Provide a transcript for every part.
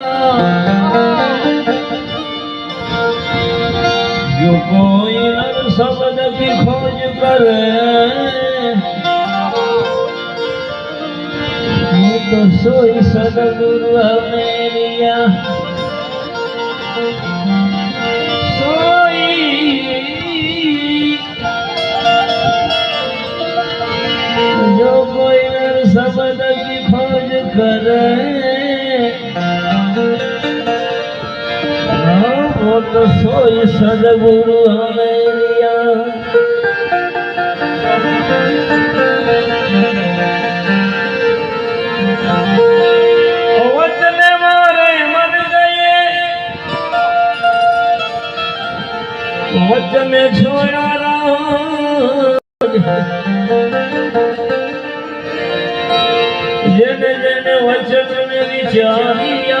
જો કોઈ નર શબ્દ કી ખોજ કરે, હું તો સોઈ સદગુરુ सोई સોઈ જો કોઈ નર શબ્દ કી ખોજ मत सोई सदगुरु हमेरिया। वचन छोड़ा जन जन वचन में विचारिया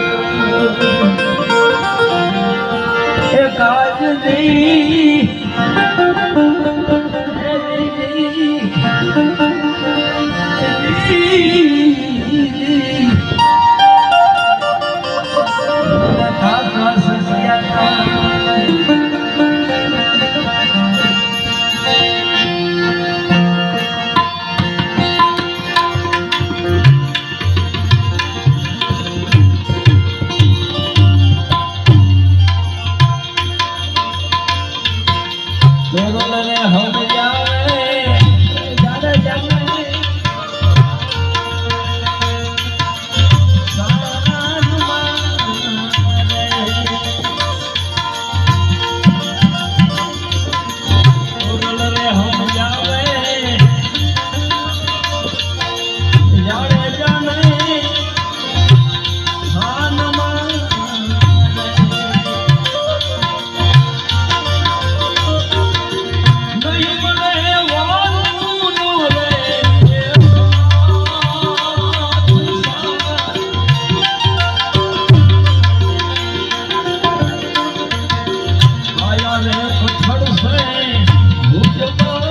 Thank. દોડોને હમ જા ઉછળશે ભૂજતો